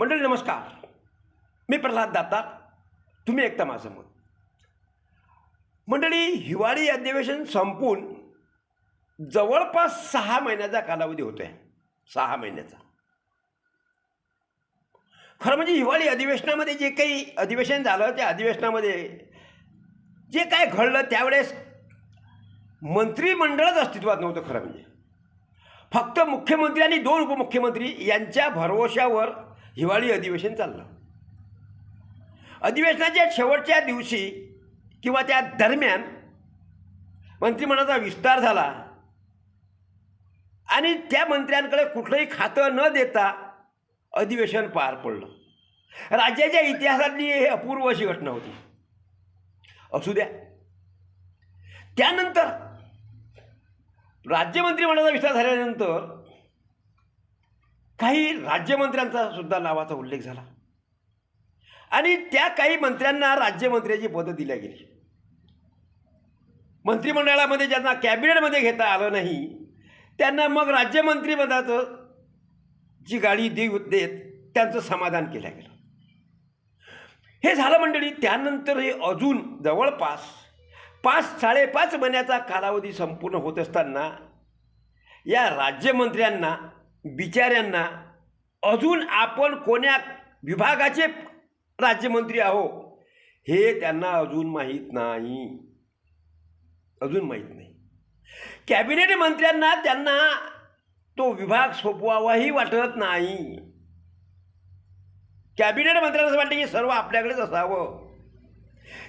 मंडळी नमस्कार. मी प्रल्हाद दाता तुम्ही एकता माझं मत मंडळी हिवाळी अधिवेशन संपून जवळपास सहा महिन्याचा कालावधी होतो आहे सहा महिन्याचा. खरं म्हणजे हिवाळी अधिवेशनामध्ये जे काही अधिवेशन झालं त्या अधिवेशनामध्ये जे काय घडलं त्यावेळेस मंत्रिमंडळच अस्तित्वात नव्हतं खरं म्हणजे. फक्त मुख्यमंत्री आणि दोन उपमुख्यमंत्री यांच्या भरवशावर हिवाळी अधिवेशन चाललं. अधिवेशनाच्या शेवटच्या दिवशी किंवा त्या दरम्यान मंत्रिमंडळाचा विस्तार झाला. आणि त्या मंत्र्यांकडे कुठलंही खातं न देता अधिवेशन पार पडलं. राज्याच्या इतिहासातली हे अपूर्व अशी घटना होती. असू द्या. त्यानंतर राज्यमंत्रिमंडळाचा विस्तार झाल्यानंतर काही राज्यमंत्र्यांचा सुद्धा नावाचा उल्लेख झाला. आणि त्या काही मंत्र्यांना राज्यमंत्र्याची पदं दिल्या गेली. मंत्रिमंडळामध्ये ज्यांना कॅबिनेटमध्ये घेता आलं नाही त्यांना मग राज्यमंत्रीपदाचं जी गाडी देऊ देत त्यांचं समाधान केलं गेलं. हे झालं मंडळी त्यानंतर हे अजून जवळपास पाच साडेपाच महिन्याचा कालावधी संपूर्ण होत असताना या राज्यमंत्र्यांना बिचाऱ्यांना अजून आपण कोण्या विभागाचे राज्यमंत्री आहो हे त्यांना अजून माहीत नाही. अजून माहीत नाही. कॅबिनेट मंत्र्यांना त्यांना तो विभाग सोपवावाही वाटत नाही. कॅबिनेट मंत्र्यांना असं वाटतं की सर्व आपल्याकडेच असावं.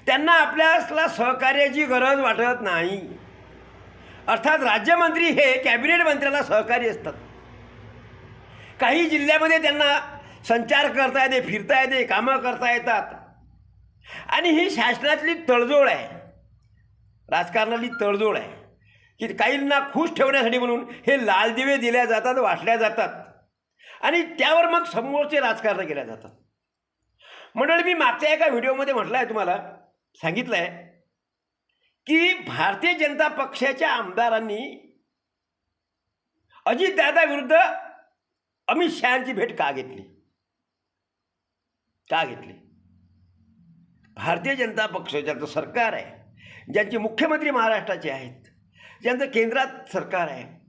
त्यांना आपल्याला सहकार्याची गरज वाटत नाही. अर्थात राज्यमंत्री हे कॅबिनेट मंत्र्याला सहकारी असतात. काही जिल्ह्यामध्ये त्यांना संचार करता येते फिरता येते कामं करता येतात. आणि ही शासनातली तडजोड आहे. राजकारणातली तडजोड आहे. की काहींना खुश ठेवण्यासाठी म्हणून हे लाल दिवे दिल्या जातात वाटल्या जातात. आणि त्यावर मग समोरचे राजकारण केल्या जातात. मंडळ मी मागच्या एका व्हिडिओमध्ये म्हटलं आहे तुम्हाला सांगितलं आहे की भारतीय जनता पक्षाच्या आमदारांनी अजितदादाविरुद्ध अमित शहाची भेट का घेतली? का घेतली? भारतीय जनता पक्ष ज्यांचं सरकार आहे. ज्यांचे मुख्यमंत्री महाराष्ट्राचे आहेत. ज्यांचं केंद्रात सरकार आहे.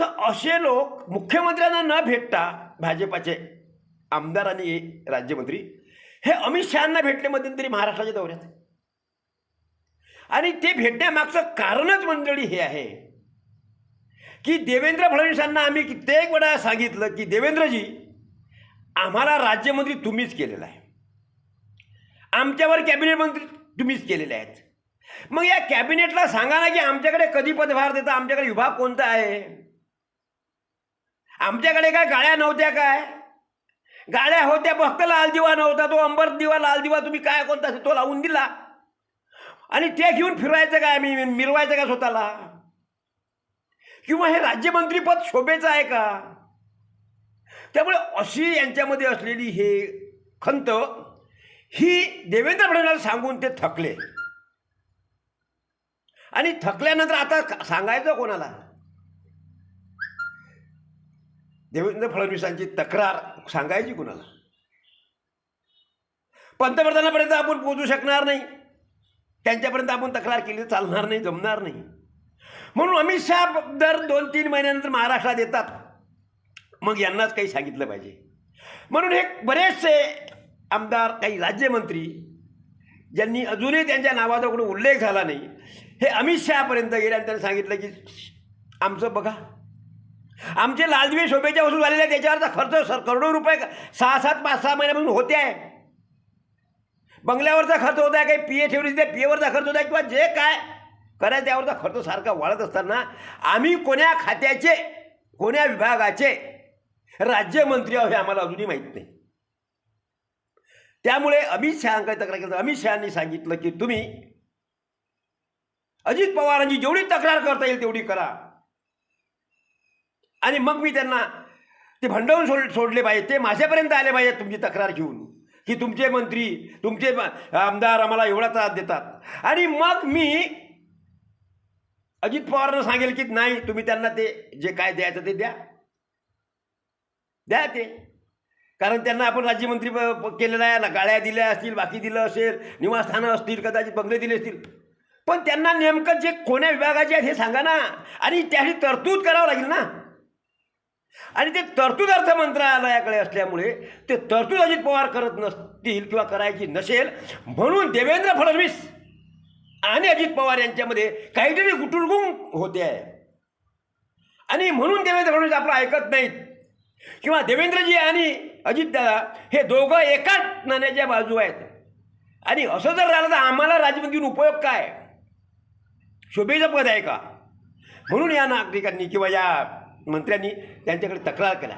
तर असे लोक मुख्यमंत्र्यांना न भेटता भाजपाचे आमदार आणि राज्यमंत्री हे अमित शहांना भेटले मध्यंतरी महाराष्ट्राच्या दौऱ्यात. आणि ते भेटण्यामागचं कारणच मंडळी हे आहे. की देवेंद्र फडणवीसांना आम्ही कित्येक वेळा सांगितलं की देवेंद्रजी आम्हाला राज्यमंत्री तुम्हीच केलेलं आहे. आमच्यावर कॅबिनेट मंत्री तुम्हीच केलेले आहेत. मग या कॅबिनेटला सांगा ना की आमच्याकडे कधी पदभार देता? आमच्याकडे विभाग कोणता आहे? आमच्याकडे काय गाड्या नव्हत्या काय? गाड्या होत्या फक्त लाल दिवा नव्हता. तो अंबर दिवा लाल दिवा तुम्ही काय कोणता तो लावून दिला. आणि ते घेऊन फिरवायचं काय? मी मिरवायचं का स्वतःला? किंवा हे राज्यमंत्रीपद शोभेचं आहे का? त्यामुळे अशी यांच्यामध्ये असलेली हे खंत ही देवेंद्र फडणवीस सांगून ते थकले. आणि थकल्यानंतर आता सांगायचं कोणाला? देवेंद्र फडणवीसांची तक्रार सांगायची कुणाला? पंतप्रधानापर्यंत आपण पोचू शकणार नाही. त्यांच्यापर्यंत आपण तक्रार केली चालणार नाही जमणार नाही. म्हणून अमित शहा दर दोन तीन महिन्यानंतर महाराष्ट्रात येतात. मग यांनाच काही सांगितलं पाहिजे. म्हणून हे बरेचसे आमदार काही राज्यमंत्री ज्यांनी अजूनही त्यांच्या नावाचा कुठे उल्लेख झाला नाही हे अमित शहापर्यंत गेले आणि त्यांनी सांगितलं की आमचं बघा. आमचे लालदिवे शोभेच्या वसूल झालेल्या त्याच्यावरचा खर्च सर करोडो रुपये सहा सात पाच सहा महिन्यापासून होते आहे. बंगल्यावरचा खर्च होता आहे काही पी ए ठेवली त्या पी एवरचा खर्च होता आहे किंवा जे काय करायचं त्यावरचा खर्च सारखा वाढत असताना आम्ही कोण्या खात्याचे कोण्या विभागाचे राज्यमंत्री आहो हे आम्हाला अजूनही माहीत नाही. त्यामुळे अमित शहाकडे तक्रार केली. अमित शहानी सांगितलं की तुम्ही अजित पवारांची जेवढी तक्रार करता येईल तेवढी करा. आणि मग मी त्यांना ते भंडवून सोड सोडले पाहिजे ते माझ्यापर्यंत आले पाहिजेत तुमची तक्रार घेऊन. की तुमचे मंत्री तुमचे आमदार आम्हाला एवढा त्रास देतात. आणि मग मी अजित पवारांना सांगेल की नाही तुम्ही त्यांना ते जे काय द्यायचं ते द्या. द्या ते. कारण त्यांना आपण राज्यमंत्री केलेलं आहे ना गाड्या दिल्या असतील बाकी दिलं असेल निवासस्थानं असतील कदाचित बंगले दिले असतील. पण त्यांना नेमकं जे कोण्या विभागाचे आहेत हे सांगा ना. आणि त्याची तरतूद करावं लागेल ना. आणि ते तरतूद अर्थ मंत्रालयाकडे असल्यामुळे ते तरतूद अजित पवार करत नसतील किंवा करायची नसेल म्हणून देवेंद्र फडणवीस आणि अजित पवार यांच्यामध्ये काहीतरी गुटुरगुम होते. आहे आणि म्हणून देवेंद्र फडणवीस आपलं ऐकत नाहीत. किंवा देवेंद्रजी आणि अजितदादा हे दोघं एकाच नाण्याच्या बाजू आहेत. आणि असं जर झालं तर आम्हाला राजमंत्रीन उपयोग काय? शोभेचं पद आहे का? म्हणून या नागरिकांनी किंवा या मंत्र्यांनी त्यांच्याकडे तक्रार केला.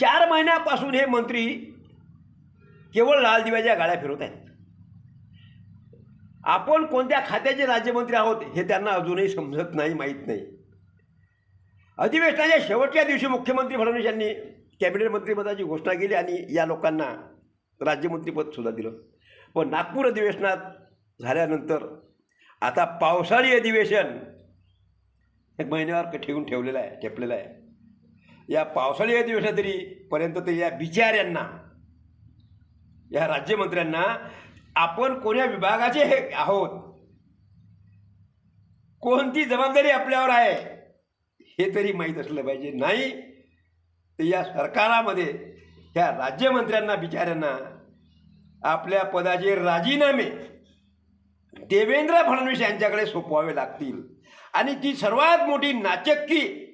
चार महिन्यापासून हे मंत्री केवळ लाल दिव्याच्या गाड्या फिरवत आहेत. आपण कोणत्या खात्याचे राज्यमंत्री आहोत हे त्यांना अजूनही समजत नाही माहीत नाही. अधिवेशनाच्या शेवटच्या दिवशी मुख्यमंत्री फडणवीस यांनी कॅबिनेट मंत्रिपदाची घोषणा केली आणि या लोकांना राज्यमंत्रीपदसुद्धा दिलं. पण नागपूर अधिवेशनात झाल्यानंतर आता पावसाळी अधिवेशन एक महिन्यावर ठेवून ठेवलेलं आहे ठेपलेलं आहे. या पावसाळी अधिवेशनात तरी पर्यंत तरी या बिचाऱ्यांना या राज्यमंत्र्यांना आपण कोण्या विभागाचे हे आहोत? कोणती जबाबदारी आपल्यावर आहे? हे तरी माहीत असलं पाहिजे. नाही तर या सरकारामध्ये ह्या राज्यमंत्र्यांना बिचाऱ्यांना आपल्या पदाचे राजीनामे देवेंद्र फडणवीस यांच्याकडे सोपवावे लागतील. आणि ती सर्वात मोठी नाचक्की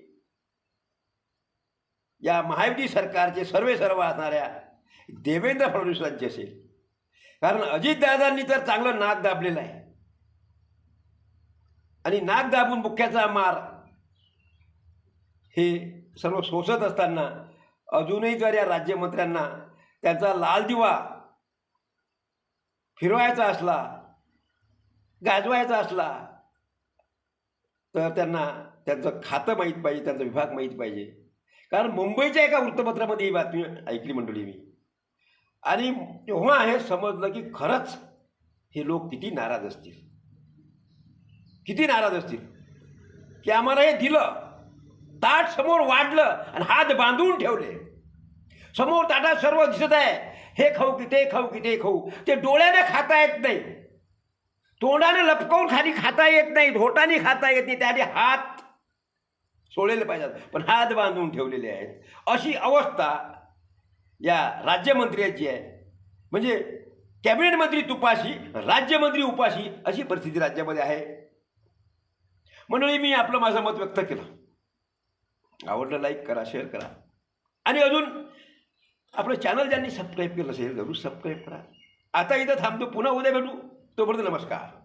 या महायुती सरकारचे सर्वे सर्व असणाऱ्या देवेंद्र फडणवीसांची असेल. कारण अजितदादांनी तर चांगलं नाक दाबलेलं आहे. आणि नाक दाबून मुख्याचा मार हे सर्व सोसत असताना अजूनही जर या राज्यमंत्र्यांना त्यांचा लाल दिवा फिरवायचा असला गाजवायचा असला तर त्यांना त्यांचं खातं माहीत पाहिजे त्यांचा विभाग माहीत पाहिजे. कारण मुंबईच्या एका वृत्तपत्रामध्ये ही बातमी ऐकली मंडळी मी. आणि तेव्हा हे समजलं की खरंच हे लोक किती नाराज असतील. किती नाराज असतील. की आम्हाला हे दिलं. ताट समोर वाढलं आणि हात बांधून ठेवले. समोर ताटात सर्व दिसत आहे. हे खाऊ की ते खाऊ की ते खाऊ. ते डोळ्याने खाता येत नाही. तोंडाने लपकवून खाली खाता येत नाही. ढोटाने खाता येत नाही. त्याआधी हात सोडलेले पाहिजेत. पण हात बांधून ठेवलेले आहेत. अशी अवस्था या राज्यमंत्र्याची आहे म्हणजे कॅबिनेट मंत्री तुपाशी राज्यमंत्री उपाशी अशी परिस्थिती राज्यामध्ये आहे. मंडळी मी आपलं माझं मत व्यक्त केलं. आवडलं लाईक करा शेअर करा. आणि अजून आपलं चॅनल ज्यांनी सबस्क्राईब केलं असेल जरूर सबस्क्राईब करा. आता इथं थांबतो पुन्हा उद्या भेटू. तोपर्यंत नमस्कार.